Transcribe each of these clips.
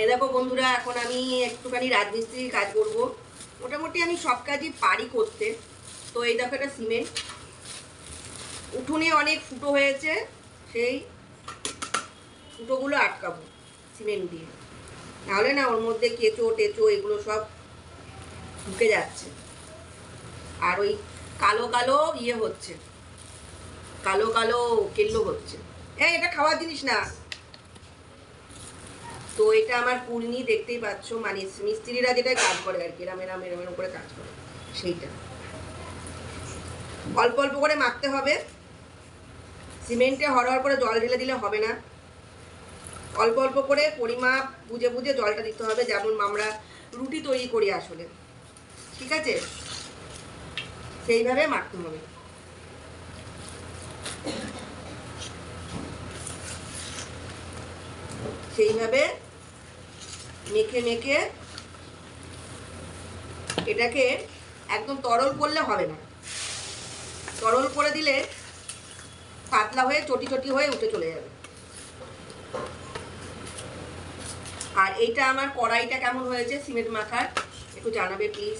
এই দেখো বন্ধুরা, এখন আমি একটুখানি রাজমিস্ত্রির কাজ করব। মোটামুটি আমি সব কাজই পারি করতে। তো এই দেখো এটা সিমেন্ট। উঠোনে অনেক ফুটো হয়েছে, সেই ফুটোগুলো আটকাবো সিমেন্ট দিয়ে। নাহলে না ওর মধ্যে কেঁচো, টেঁচো এগুলো সব ঢুকে যাচ্ছে। আর ওই কালো কালো ইয়ে হচ্ছে। কালো কালো কেল্লো হচ্ছে। হ্যাঁ এটা খাওয়ার জিনিস না। তো এটা আমার পূর্ণি দেখতেই পাচ্ছ মানে মিস্ত্রিরা যেটা কাজ করে আর কি, এরম এরম এরম এরম করে কাজ করে, সেইটা। অল্প অল্প করে মাখতে হবে। সিমেন্টে হরহর করে জল ঢেলে দিলে হবে না। অল্প অল্প করে পরিমাপ, বুঝে বুঝে জলটা দিতে হবে, যেমন আমরা রুটি তৈরি করি আসলে। ঠিক আছে? সেইভাবে মাখতে হবে। সেইভাবে মেখে মেখে এটাকে একদম তরল করলে হবে না। তরল করে দিলে পাতলা হয়ে চটি চটি হয়ে উঠে চলে যাবে। আর এইটা আমার কড়াইটা কেমন হয়েছে, সিমেন্ট মাখার? একটু জানাবে প্লিজ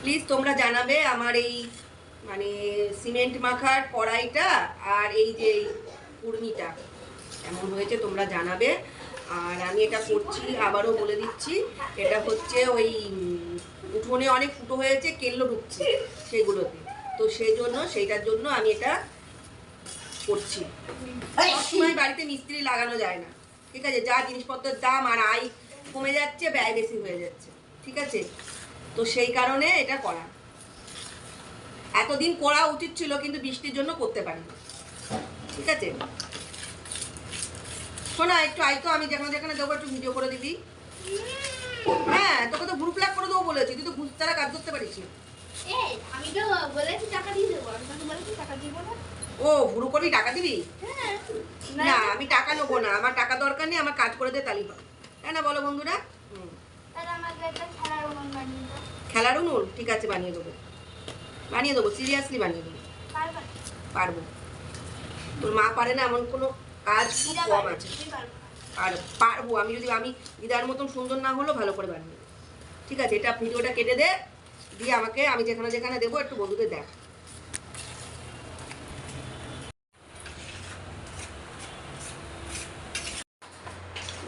প্লিজ তোমরা জানাবে আমার এই মানে সিমেন্ট মাখার কড়াইটা আর এই যে কুর্মিটা এমন হয়েছে তোমরা জানাবে। আর আমি এটা করছি আবারও বলে দিচ্ছি এটা হচ্ছে ওই উঠোনে অনেক ফুটো হয়েছে কেল্লো ঢুকছে সেগুলোতে। তো সেই জন্য সেইটার জন্য আমি এটা করছি। সবসময় বাড়িতে মিস্ত্রি লাগানো যায় না। ঠিক আছে যা জিনিসপত্রের দাম আর আয় কমে যাচ্ছে ব্যয় বেশি হয়ে যাচ্ছে। ঠিক আছে? তো সেই কারণে এটা করা। এতদিন করা উচিত ছিল কিন্তু বৃষ্টির জন্য করতে পারি ঠিক আছে? শোনা একটু আয় তো আমি যেখানে যেখানে দেবো একটু ভিডিও করে দিবি। হ্যাঁ তোকে তো গ্রুপ লাগ করে দেবো বলেছি তুই তো ঘুষ তারা কাজ করতে পারিস আমি তো বলেছি টাকা দিয়ে দেবো আমি তোকে বলেছি টাকা দিব না। ও ভুরু করবি টাকা দিবি? হ্যাঁ। না আমি টাকা নেব না আমার টাকা দরকার নেই আমার কাজ করে দে তালি। হবে তাই না বলো বন্ধুরা। খেলার উনুন ঠিক আছে বানিয়ে দেবো। বানিয়ে দেবো সিরিয়াসলি বানিয়ে দেবো। পারবে? পারব। তোর মা পারে না এমন কোনো কাজ কম আছে। আর পারব আমি যদি আমি দিদার মতন সুন্দর না হলেও ভালো করে বানিয়ে ঠিক আছে এটা ভিডিওটা কেটে দে দিয়ে আমাকে আমি যেখানে যেখানে দেবো একটু বন্ধুদের দেখ।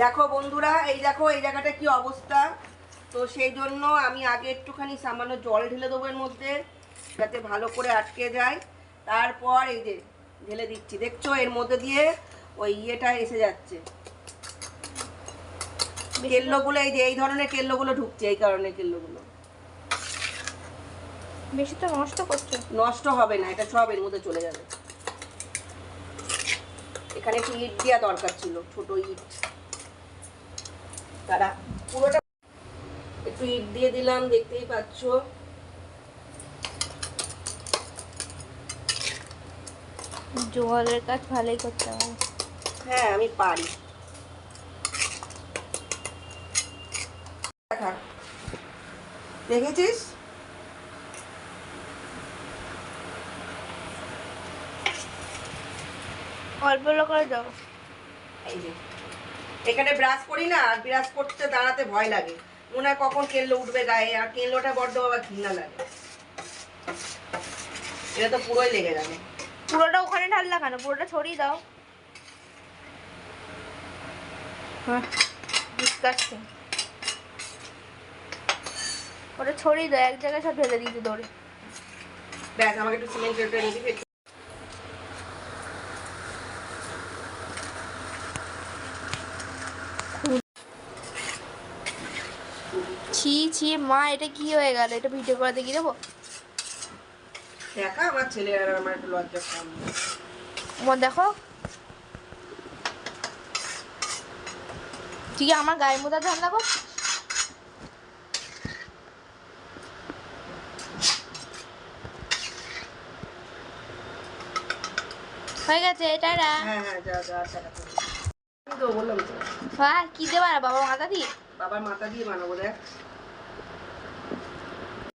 দেখো বন্ধুরা এই দেখো এই জায়গাটা কি অবস্থা? তো সেই জন্য আমি আগে একটুখানি সামান্য জল ঢেলে দেবো এর মধ্যে যাতে ভালো করে আটকে যায়। তারপর এই যে ঢেলে দিচ্ছি। দেখছ এর মধ্যে দিয়ে ওই ইয়েটা এসে যাচ্ছে। কেল্লোগুলো এই যে এই ধরনের কেল্লোগুলো ঢুকছে এই কারণে কেল্লোগুলো। বেশি তো নষ্ট করছ। নষ্ট হবে না এটা সব এর মধ্যে চলে যাবে। এখানে একটু ইট দেওয়া দরকার ছিল ছোট ইট। তারা পুরোটা একটু ইট দিয়ে দিলাম দেখতেই পাচ্ছ। জলের কাজ ভালোই করতে হবে হ্যাঁ আমি পারি। দেখেছিস? অল্প করে দাও। এই যে। এখানে ব্রাশ করি না আর ব্রাশ করতে দাঁড়াতে ভয় লাগে। মনে হয় কখন কেল্লো উঠবে গায়ে আর কেল্লোটা বড্ড বাবা ঘৃণা লাগে। এটা তো পুরোই লেগে যাবে। পুরোটা ওখানে ঢাললা কেন? পুরোটা ছড়িয়ে দাও। হ্যাঁ। ডিসকাস্টিং ওটা ছড়িয়ে দাও এক জায়গায় সব ঢেলে দিতে দৌড়ে। ব্যাস আমাকে একটু সিমেন্ট রেটে নিয়ে ছি ছি মা এটা কি হয়ে গেল? এটা ভিডিও করে দেখিয়ে দেবো? দেখা আমার ছেলে আর আমার একটু লজ্জা কম। আমার দেখো। তুই কি আমার গায়ের মধ্যে ধান্দা কর। হয়ে গেছে এটা হ্যাঁ হ্যাঁ যা যা তো বললাম তো হ্যাঁ কি দেবা বাবা মাথা দিয়ে? বাবার মাথা দিয়ে বানাবো দেখ।